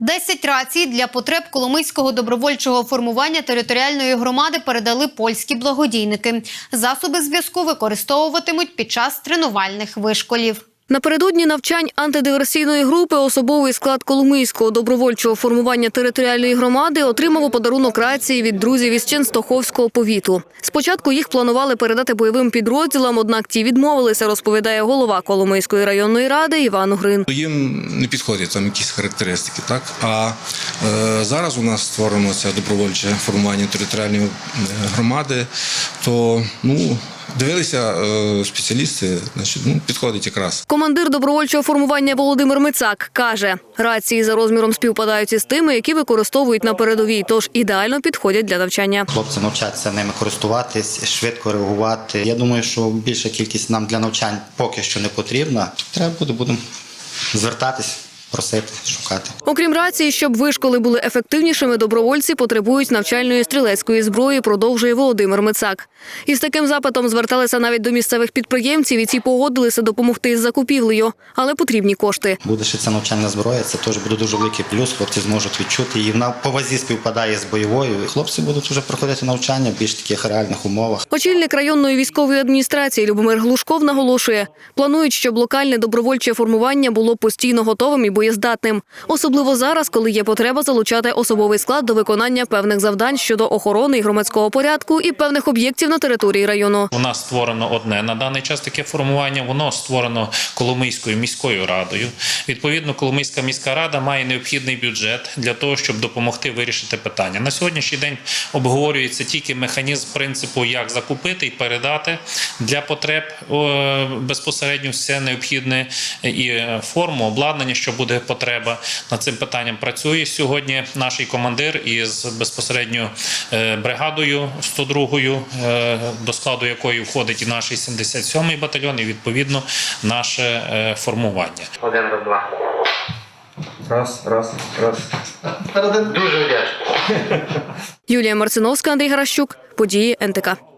10 рацій для потреб Коломийського добровольчого формування територіальної громади передали польські благодійники. Засоби зв'язку використовуватимуть під час тренувальних вишколів. Напередодні навчань антидиверсійної групи особовий склад Коломийського добровольчого формування територіальної громади отримав подарунок рації від друзів із Ченстоховського повіту. Спочатку їх планували передати бойовим підрозділам, однак ті відмовилися, розповідає голова Коломийської районної ради Іван Угрин. Їм не підходять там якісь характеристики, так а е, зараз у нас створено це добровольче формування територіальної е, громади, то ну дивилися е, спеціалісти, значить, ну підходить якраз. Командир добровольчого формування Володимир Мицак каже, рації за розміром співпадають із тими, які використовують на передовій, тож ідеально підходять для навчання. Хлопці навчаться ними користуватись, швидко реагувати. Я думаю, що більша кількість нам для навчань поки що не потрібна. Треба буде, будемо звертатись, просити, шукати. Окрім рації, щоб вишколи були ефективнішими, добровольці потребують навчальної стрілецької зброї, продовжує Володимир Мицак. Із таким запитом зверталися навіть до місцевих підприємців, і ці погодилися допомогти із закупівлею, але потрібні кошти. Буде ще ця навчальна зброя, це теж буде дуже великий плюс. Хлопці зможуть відчути її. Вона по вазі співпадає з бойовою. Хлопці будуть вже проходити навчання в більш таких реальних умовах. Очільник районної військової адміністрації Любомир Глушков наголошує, планують, щоб локальне добровольче формування було постійно готовим і боєздатним, особливо зараз, коли є потреба залучати особовий склад до виконання певних завдань щодо охорони і громадського порядку і певних об'єктів на території району. У нас створено одне на даний час таке формування. Воно створено Коломийською міською радою. Відповідно, Коломийська міська рада має необхідний бюджет для того, щоб допомогти вирішити питання. На сьогоднішній день обговорюється тільки механізм принципу, як закупити і передати для потреб безпосередньо все необхідне і е, форму, обладнання, що буде потреба. Над цим питанням працює сьогодні наш командир із безпосередньо е, бригадою 102-ю, е, до складу якої входить і наш 77-й батальйон, і відповідно наше е, формування. Один раз два. Раз, раз, раз. Дуже вдячний. Юлія Марциновська, Андрій Гаращук, події НТК.